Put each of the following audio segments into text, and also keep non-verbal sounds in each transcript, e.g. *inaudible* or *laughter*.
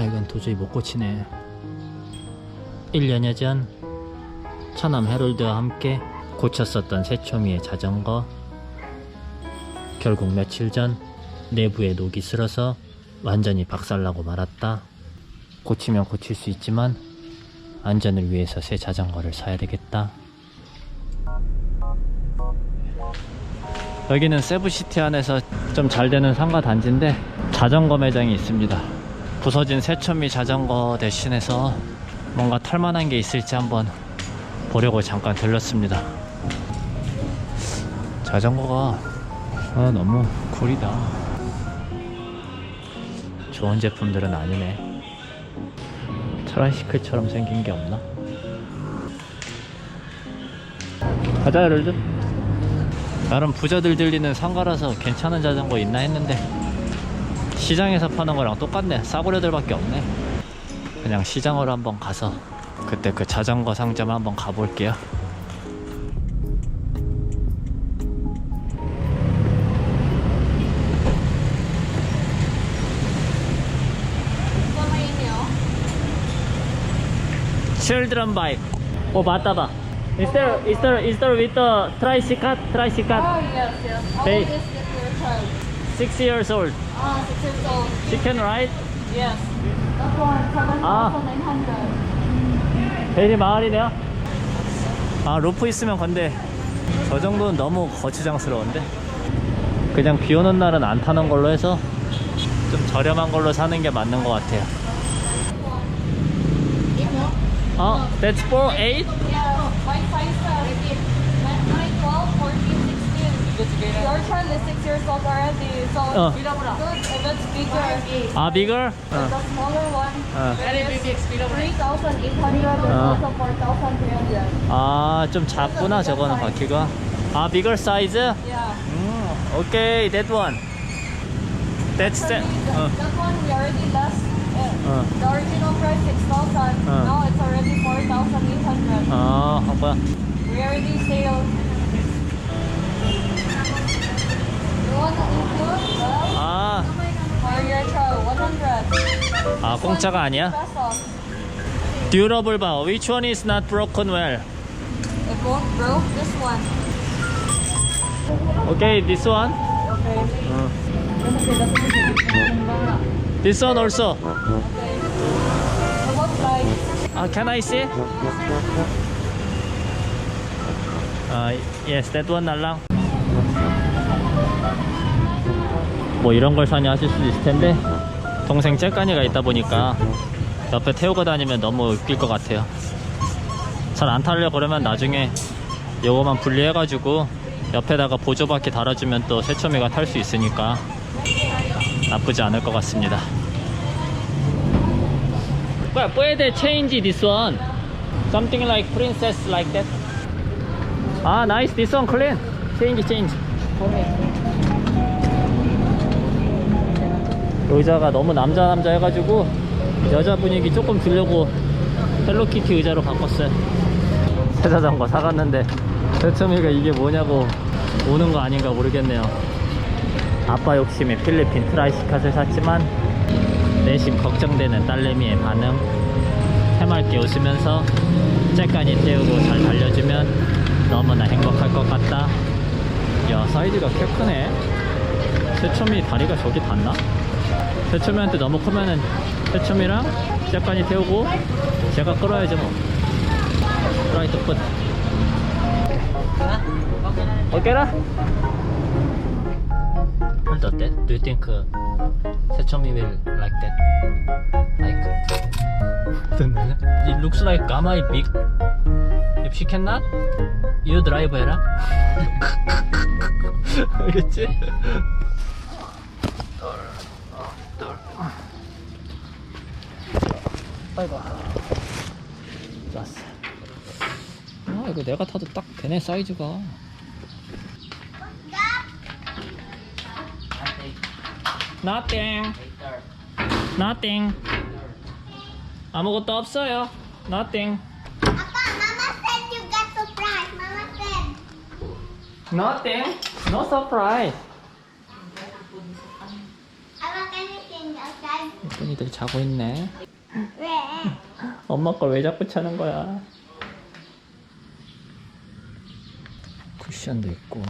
아 이건 도저히 못 고치네. 1년여 전 처남 해롤드와 함께 고쳤었던 새초미의 자전거. 결국 며칠 전 내부에 녹이 슬어서 완전히 박살나고 말았다. 고치면 고칠 수 있지만 안전을 위해서 새 자전거를 사야 되겠다. 여기는 세부시티 안에서 좀 잘 되는 상가 단지인데 자전거 매장이 있습니다. 부서진 새천미 자전거 대신해서 뭔가 탈만한 게 있을지 한번 보려고 잠깐 들렀습니다. 자전거가 아, 너무 구리다. 좋은 제품들은 아니네. 트라이시클처럼 생긴 게 없나? 가자, 를 나름 부자들 들리는 상가라서 괜찮은 자전거 있나 했는데 시장에서 파는 거랑 똑같네 싸구려들밖에 없네 그냥 시장으로 한번 가서 그때 그 자전거 상점 한번 가볼게요 Children bike 어 맞다 봐 Is there, is there, is there with the tricycle? Tricycle? Oh, yes, yes. How Hey. old is this your child? Six years old. Ah, six years old. She can ride? Yes. That one, Ah. 7,900. 베리 마을이네요. 아 로프 있으면 건데 저 정도는 너무 거추장스러운데 그냥 비 오는 날은 안 타는 걸로 해서 좀 저렴한 걸로 사는 게 맞는 것 같아요. 어, that's for eight. Yeah, my size is 9, 12, 14, 16. Your child is six years old already, so Oh. good. If it's bigger, 아 bigger? the smaller one, 어. very big, 3,800 and Oh. also 4,300. 아, 좀 작구나 저거는 바퀴가. 아, bigger size? Yeah. 음, okay, that one. That's the. 어, That one we already less. Uh, 어. the original price 6,000. Oh. Now it's already 4,800. 아, 아, 뭐야? We already sale. 아, for your child, 100. 아 공짜가 아니야? 듀러블 봐. Which one is not broken well? It won't broke. This one. Okay, this one. Okay. 어. This one also. Okay. 아, can I see? 아, yes, that one 날 뭐 이런 걸 사냐 하실 수도 있을 텐데 동생 째까니가 있다 보니까 옆에 태우고 다니면 너무 웃길 것 같아요. 잘 안 타려 그러면 나중에 요거만 분리해 가지고 옆에다가 보조바퀴 달아주면 또 새초미가 탈 수 있으니까 나쁘지 않을 것 같습니다. But where they change this one? Something like princess like that. Ah, nice. This one clean. Change, change. 의자가 너무 남자 남자 해가지고 여자 분위기 조금 주려고 헬로키티 의자로 바꿨어요. 새 자전거 사갔는데 대처미가 이게 뭐냐고 오는 거 아닌가 모르겠네요. 아빠 욕심에 필리핀 트라이시카를 샀지만 내심 걱정되는 딸내미의 반응 해맑게 웃으면서 째까니 태우고 잘 달려주면 너무나 행복할 것 같다 야 사이즈가 꽤 크네 새초미 다리가 저기 닿나? 새초미한테 너무 크면은 새초미랑 째까니 태우고 제가 끌어야지 뭐 라이트 풋 오케이라? Hold on that. Do you think uh, Sechomi will like that? Like it looks like Gamma big. If she cannot, you drive 해라. 알겠지? 아이고. 났어. 아 이거 내가 타도 딱 되네 사이즈가. Nothing. Nothing. 아무것도 없어요. Nothing. Papa, Mama said you got surprise. Mama said. Nothing. No surprise. Can you change outside? 예쁜이들 자고 있네. 왜? 엄마 걸 왜 자꾸 차는 거야? 쿠션도 있고.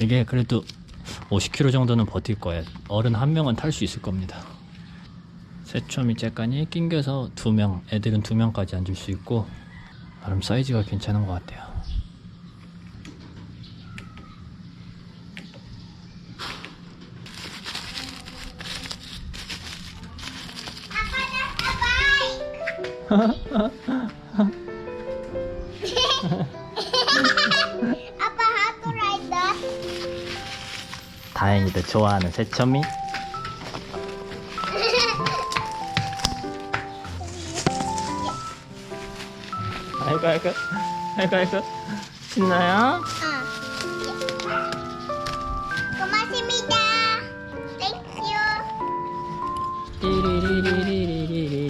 이게 그래도 50km 정도는 버틸 거예요. 어른 한 명은 탈 수 있을 겁니다. 새초미 째까니 낑겨서 두 명, 애들은 두 명까지 앉을 수 있고 나름 사이즈가 괜찮은 것 같아요. 다행히도 좋아하는 새초미. 아이고 아이고 아이고 아이고 신나요? 아. 고맙습니다. Thank you. 띠리리리리리리리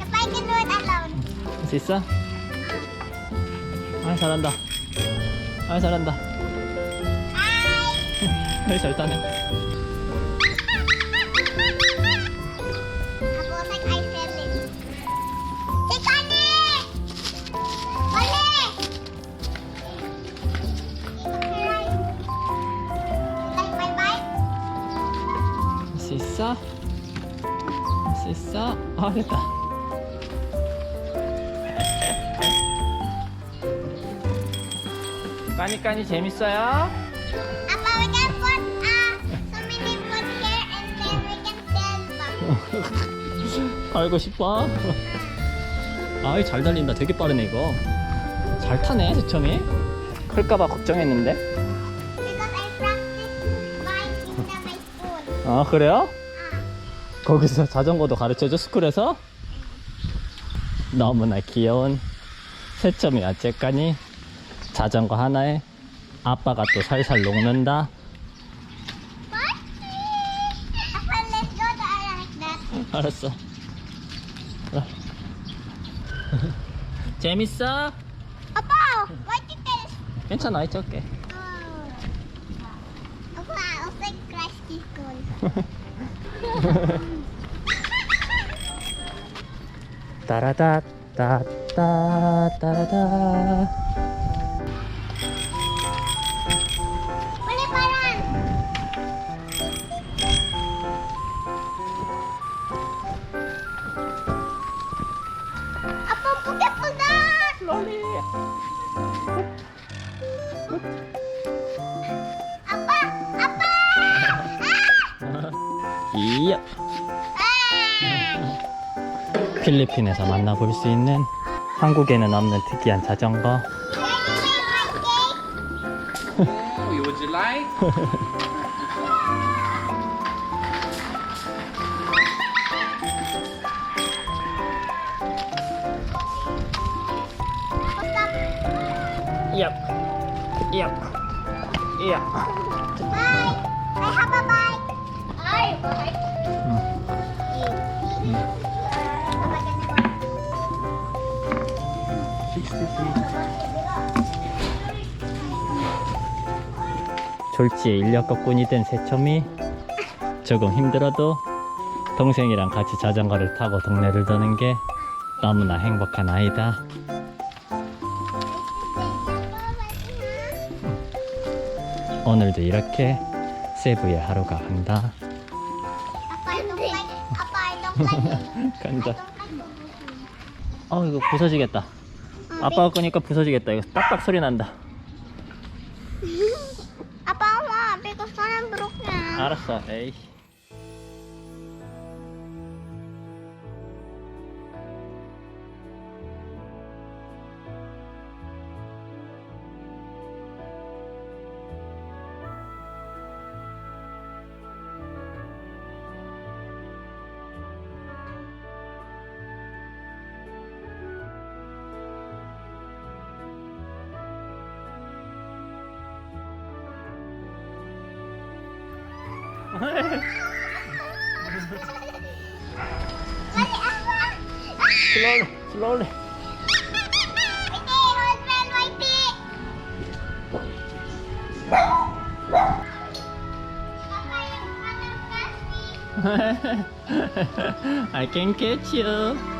If I can do it alone. 할수 있어? 아 잘한다 아 잘한다 Hi. 잘 타네 Ako like I fell in. Take on it! Bali! Like my bike? 할수 있어? 할 수 있어? 아 됐다 까니까니 재밌어요? Papa, we can put uh, so many food here and then we can sell them. 알고 싶어? 아이 잘 달린다 되게 빠르네 이거 잘 타네 세첨이 클까봐 걱정했는데 Because I practice bike in the my school. 아 그래요? Ah. 거기서 자전거도 가르쳐줘 스쿨에서? 너무나 귀여운 새점이 어쨌까니 자전거 하나에 아빠가 또 살살 녹는다. 알았어 자. 재밌어? Did this? 괜찮아 이쪽 올게 Oh. Like crash this school. 따라다 따따 따라다 Apa? Apa? 이야 Ah! 필리핀에서 만나볼 수 있는 한국에는 없는 특이한 자전거 you? Oh, would you like? 이야 이야 Bye. I have a bike. Hi, bike. 졸지에 인력거 꾼이 된 새첨이 조금 힘들어도 동생이랑 같이 자전거를 타고 동네를 도는 게 너무나 행복한 아이다. 오늘도 이렇게 세부의 하루가 간다. Don't like. Apa, I don't like. 간다. 어 이거 부서지겠다. 아빠가 끄니까 부서지겠다. 이거 딱딱 소리 난다. Apa mau? Because soalnya buruknya. 알았어. 에이. slowly, slowly. *laughs* *laughs* I can catch you.